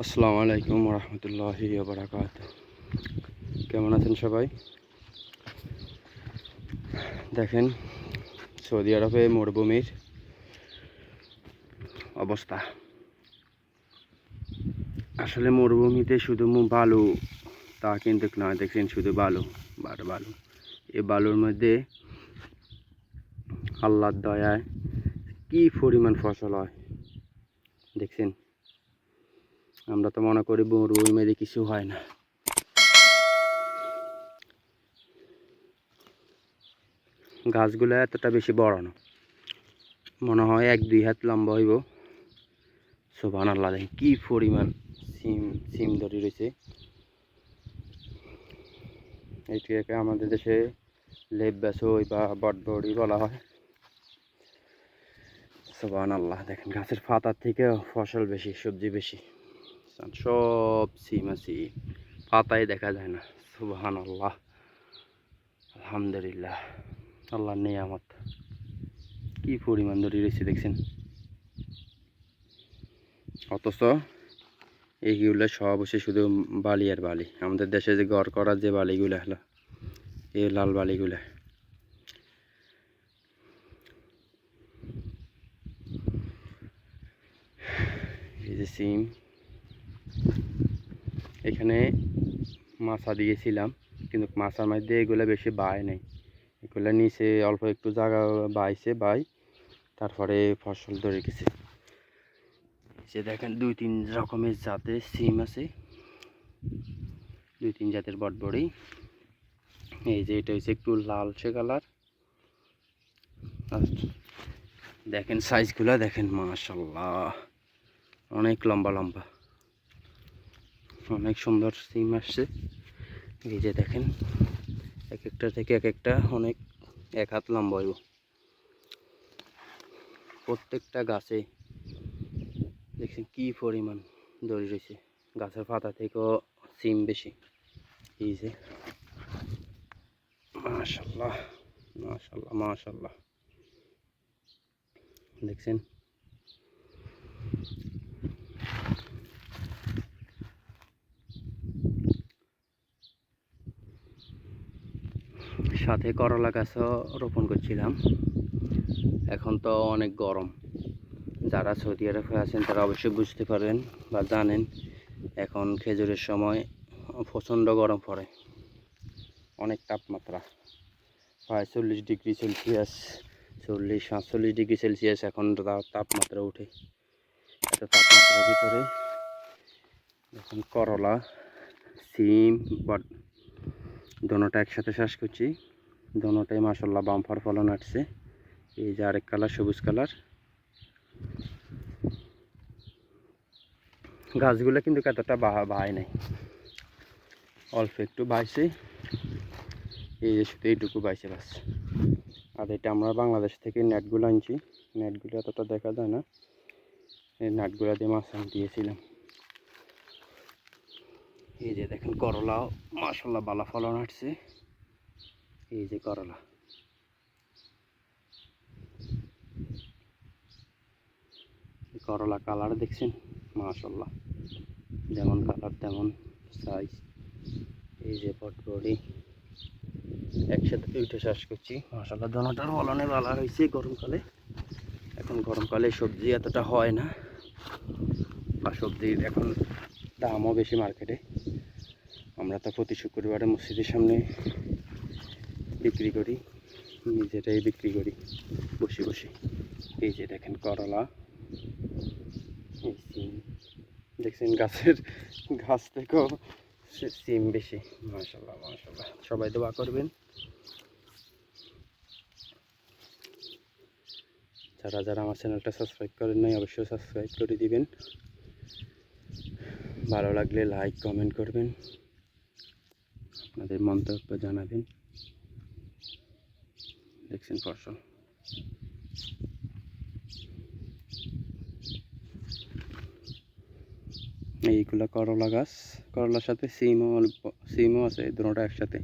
আসসালামু আলাইকুম রহমতুল্লাহি বারাকাত কেমন আছেন সবাই? দেখেন, সৌদি আরবে মরুভূমির অবস্থা। আসলে মরুভূমিতে শুধু বালু, তা কিন্তু নয় দেখছেন শুধু বালু, বার বালু। এই বালুর মধ্যে আল্লাহর দয়ায় কি পরিমাণ ফসল হয়, দেখছেন? আমরা তো মনে করি মরুভূমি মেরে কিছু হয় না। গাছগুলো এতটা বেশি বড় না। মনে হয় এক দুই হাত লম্বা হইব। সোভান আল্লাহ কি পরিমাণ সিম সিম ধরে রয়েছে। এইটাকে আমাদের দেশে লেপ বেসই বা বটবড়ি বলা হয়। সোভান আল্লাহ দেখেন গাছের পাতার থেকে ফসল বেশি, সবজি বেশি। সব সিম আছে পাতায় দেখা যায় না। সুবহান আল্লাহ আলহামদুলিল্লাহ। আল্লাহর নিয়ামত। কি পরিমাণ ধরে রয়েছে দেখছেন? অথচ এইগুলো সব হচ্ছে শুধু বালি আর বালি। আমাদের দেশে যে ঘর করার যে বালিগুলো, হলো এই লাল বালিগুলো। এই যে সিম এখানে মাছা দিয়েছিলাম, কিন্তু মাছার মধ্যে এগুলো বেশি বায় নেই। এগুলো নিচে অল্প একটু জায়গা বাইছে, বাই, তারপরে ফসল ধরে গেছে। যে দেখেন, দুই তিন রকমের জাতের সিম আছে। দুই তিন জাতের বটবড়ি এই যে এটা হচ্ছে একটু লালচে কালার। দেখেন সাইজগুলো দেখেন মাশাল্লাহ অনেক লম্বা লম্বা। অনেক সুন্দর সিম আসছে। এই যে দেখেন, এক একটা থেকে এক একটা অনেক, এক হাত লম্বা প্রত্যেকটা গাছে দেখছেন কি পরিমাণ দড়ি রয়েছে। গাছের পাতা থেকেও সিম বেশি। এই যে, মাশাল্লাহ মাশাল্লাহ মাশাল্লাহ। দেখছেন সাথে করলা গাছও রোপণ করছিলাম। এখন তো অনেক গরম। যারা সৌদি আরবে আছেন, তারা অবশ্যই বুঝতে পারেন বা জানেন, এখন খেজুরের সময় প্রচণ্ড গরম পড়ে। অনেক তাপমাত্রা। প্রায় চল্লিশ ডিগ্রি সেলসিয়াস, চল্লিশ, সাতচল্লিশ ডিগ্রি সেলসিয়াস এখন তাপমাত্রা উঠে এত তাপমাত্রার ভিতরে এখন করলা, সিম বা দোনোটা একসাথে চাষ করছি। দোনোটাই মাসাল্লাহ বাম্পার ফলন আসছে। এই যে আরেক কালার, সবুজ কালার। গাছগুলো কিন্তু এতটা বাহা বাহায় নাই। অল্প একটু বাইছে। এই যে শুধু এইটুকু বাইছে বাস। আর এটা আমরা বাংলাদেশ থেকে নেটগুলো আনছি। নেটগুলো এতটা দেখা যায় না। এই নেটগুলো দিয়ে মাছ দিয়েছিলাম। এই যে দেখেন করলাও মাসাল্লাহ বালা ফলন আসছে। এই যে করলা। করলা কালার দেখছেন? মাশাল্লাহ যেমন কালার তেমন সাইজ এই যে পটবড়ি একসাথে দুইটা চাষ করছি। মাশাল্লাহ দোনোটার ফলনে ভালো হয়েছে গরমকালে এখন গরমকালে সবজি এতটা হয় না। বা সবজির এখন দামও বেশি মার্কেটে আমরা তো প্রতি শুক্রবারে মসজিদের সামনে বিক্রি করি, নিজেরাই বিক্রি করি, বসে বসে। এই যে দেখেন করলা দেখছেন গাছের, গাছ থেকেও সিম বেশি। মাশাল্লাহ মাশাল্লাহ। সবাই দোয়া করবেন। যারা যারা আমার চ্যানেলটা সাবস্ক্রাইব করেন নাই, অবশ্যই সাবস্ক্রাইব করে দিবেন। ভালো লাগলে লাইক, কমেন্ট করবেন। আপনাদের মন্তব্য জানাবেন। দেখছেন ফসল এইগুলা করলা গাছ করলার সাথে সিমও সিমও আছে দুটোটা একসাথে।